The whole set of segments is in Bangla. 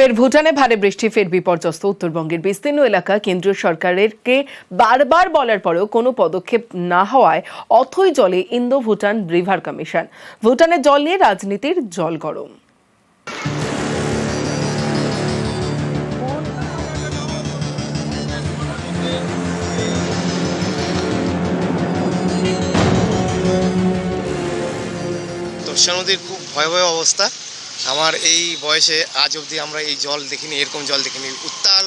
ফের ভুটানে ভারী বৃষ্টি, ফের বিপর্যস্ত। উত্তরবঙ্গের বিস্তীর্ণ এলাকা কেন্দ্রীয় সরকারেরকে বারবার বলার পরেও কোনো পদক্ষেপ না হওয়ায় অথই জলে ইন্দো ভুটান রিভার কমিশন। ভুটানের জল নিয়ে রাজনীতির জল গরম। তোরসা নদীর খুব ভয়াবহ অবস্থা। আমার এই বয়সে আজ অবধি আমরা এই জল দেখিনি, এরকম জল দেখিনি। উত্তাল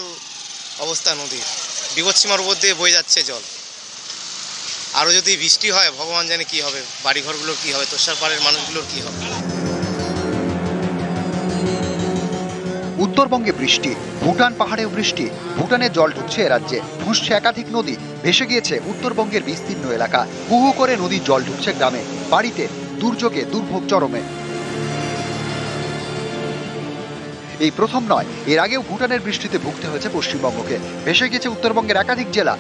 অবস্থা নদীর। বিপদসীমার উপর দিয়ে বয়ে যাচ্ছে জল। আরও যদি বৃষ্টি হয়, ভগবান জানে কি হবে, বাড়িঘরগুলোর কি হবে, তোষার পাড়ের মানুষগুলোর কি হবে। উত্তরবঙ্গে বৃষ্টি, ভুটান পাহাড়েও বৃষ্টি, ভুটানে জল ঢুকছে রাজ্যে। ধুসছে একাধিক নদী, ভেসে গিয়েছে উত্তরবঙ্গের বিস্তীর্ণ এলাকা। হু হু করে নদীর জল ঢুকছে গ্রামে। বাড়িতে দুর্যোগে, দুর্ভোগ চরমে। এই প্রথম নয়। এর আগেও ভুটানের বৃষ্টিতে ভুগতে হয়েছে পশ্চিমবঙ্গকে। ভেসে গেছে উত্তরবঙ্গের একাধিক জেলা।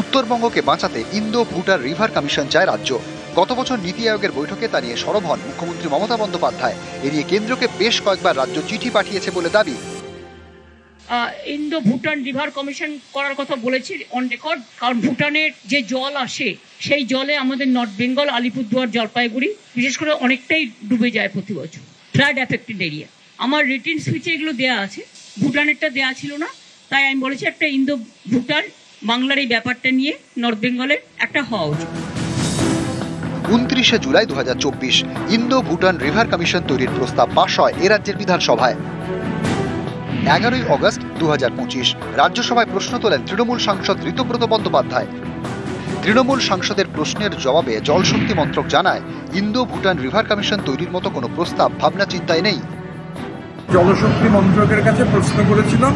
উত্তরবঙ্গকে বাঁচাতে ইন্দো ভুটান রিভার কমিশন চায় রাজ্য। গত বছর নীতি আয়োগের বৈঠকে তা নিয়ে সরব হন মুখ্যমন্ত্রী মমতা বন্দ্যোপাধ্যায়। এ নিয়ে কেন্দ্রকে বেশ কয়েকবার রাজ্য চিঠি পাঠিয়েছে বলে দাবি। ইন্দো ভুটান রিভার কমিশন করার কথা বলেছি অন রেকর্ড কারণ ভুটানের যে জল আসে, সেই জলে আমাদের নর্থ বেঙ্গল, আলিপুরদুয়ার, জলপাইগুড়ি, বিশেষ করে অনেকটাই ডুবে যায় প্রতি বছর। ফ্লাড অ্যাফেক্টেড এরিয়া আমার রিটিন সুইচে এগুলো দেওয়া আছে। ভুটানেরটা দেওয়া ছিল না। তাই আমি বলেছি একটা ইন্দো ভুটান বাংলার এই ব্যাপারটা নিয়ে নর্থ বেঙ্গলের একটা হওয়া উচিত। উনত্রিশে জুলাই দু হাজার চব্বিশ ইন্দো ভুটান রিভার কমিশন তৈরির প্রস্তাব পাশ হয় এ রাজ্যের বিধানসভায়। এগারোই অগস্ট দু হাজার পঁচিশ রাজ্যসভায় প্রশ্ন তোলেন তৃণমূল সাংসদ ঋতুব্রত বন্দ্যোপাধ্যায়। তৃণমূল সাংসদের প্রশ্নের জবাবে জলশক্তি মন্ত্রক জানায়, ইন্দো ভুটান রিভার কমিশন তৈরির মতো কোনো প্রস্তাব ভাবনা চিন্তায় নেই। জলশক্তি মন্ত্রকের কাছে প্রশ্ন করেছিলাম,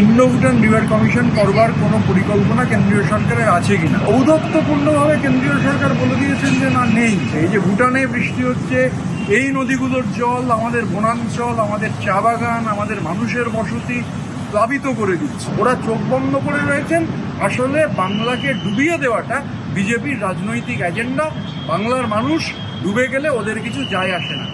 ইন্দো ভুটান রিভার কমিশন করবার কোনো পরিকল্পনা কেন্দ্রীয় সরকারের আছে কিনা? ঔদত্তপূর্ণভাবে কেন্দ্রীয় সরকার বলে দিয়েছেন যে না, নেই। এই যে ভুটানে বৃষ্টি হচ্ছে, এই নদীগুলোর জল, আমাদের বনাঞ্চল, আমাদের চা বাগান, আমাদের মানুষের বসতি প্লাবিত করে দিচ্ছে ওরা চোখ বন্ধ করে রয়েছেন। আসলে বাংলাকে ডুবিয়ে দেওয়াটা বিজেপির রাজনৈতিক এজেন্ডা বাংলার মানুষ ডুবে গেলে ওদের কিছু যায় আসে না।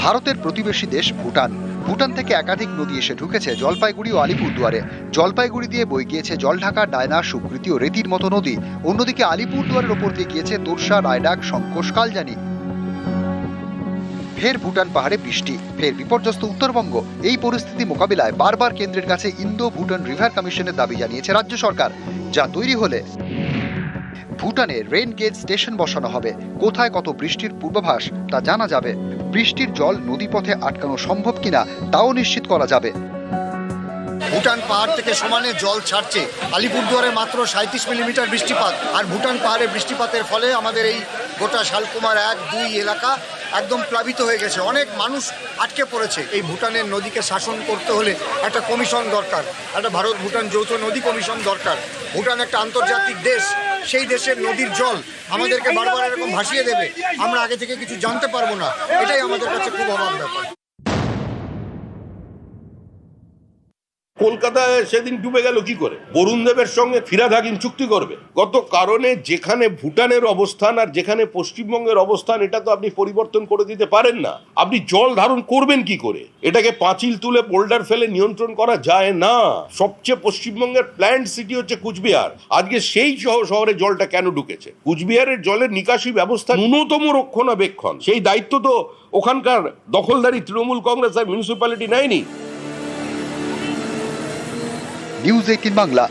ভারতের প্রতিবেশী দেশ ভুটান। ভুটান থেকে একাধিক নদী এসে ঢুকেছে জলপাইগুড়ি ও আলিপুরদুয়ারে। জলপাইগুড়ি দিয়ে বয়ে গিয়েছে জলঢাকা, ডায়না, সুকৃতি ও রেতির মতো নদী। অন্যদিকে আলিপুরদুয়ারের ওপর দিয়ে গিয়েছে তোরসা, রায়ডাক শঙ্কোষ কালজানি। ফের ভুটান পাহাড়ে বৃষ্টি, ফের বিপর্যস্ত উত্তরবঙ্গ। এই পরিস্থিতি মোকাবিলায় বারবার কেন্দ্রের কাছে ইন্দো ভুটান রিভার কমিশনের দাবি জানিয়েছে রাজ্য সরকার, যা তৈরি হলে ভুটানে রেন গেজ স্টেশন বসানো হবে। কোথায় কত বৃষ্টির পূর্বাভাস, তা জানা যাবে। বৃষ্টির জল নদীপথে আটকানো সম্ভব কিনা, তাও নিশ্চিত করা যাবে। ভুটান পাহাড় থেকে সমানে জল ছাড়ছে। আলিপুরদুয়ারে মাত্র সাঁত্রিশ মিলিমিটার বৃষ্টিপাত। আর ভুটান পাহাড়ে বৃষ্টিপাতের ফলে আমাদের এই গোটা শালকুমার এক দুই এলাকা একদম প্লাবিত হয়ে গেছে। অনেক মানুষ আটকে পড়েছে। এই ভুটানের নদীকে শাসন করতে হলে একটা কমিশন দরকার। একটা ভারত ভুটান যৌথ নদী কমিশন দরকার। ভুটান একটা আন্তর্জাতিক দেশ, সেই দেশের নদীর জল আমাদেরকে বারবার এরকম ভাসিয়ে দেবে। আমরা আগে থেকে কিছু জানতে পারব না। এটাই আমাদের কাছে খুব অভাব ব্যাপার। কলকাতায় সেদিন ডুবে গেল কি করে? বরুণ দেবের সঙ্গে ফিরাদ হাকিম চুক্তি করবে। গত কারণে যেখানে ভুটানের অবস্থান আর যেখানে পশ্চিমবঙ্গের অবস্থান, এটা তো আপনি পরিবর্তন করে দিতে পারেন না। আপনি জল ধারণ করবেন কি করে? এটাকে পাঁচিল তুলে বোল্ডার ফেলে নিয়ন্ত্রণ করা যায় না। সবচেয়ে পশ্চিমবঙ্গের প্ল্যান্ট সিটি হচ্ছে কুচবিহার। আজকে সেই শহ- শহরে জলটা কেন ঢুকেছে? কুচবিহারের জলের নিকাশি ব্যবস্থা ন্যূনতম রক্ষণাবেক্ষণ। সেই দায়িত্ব তো ওখানকার দখলদারি তৃণমূল কংগ্রেস আর মিউনিসিপ্যালিটি নেয়নি। News eighteen Bangla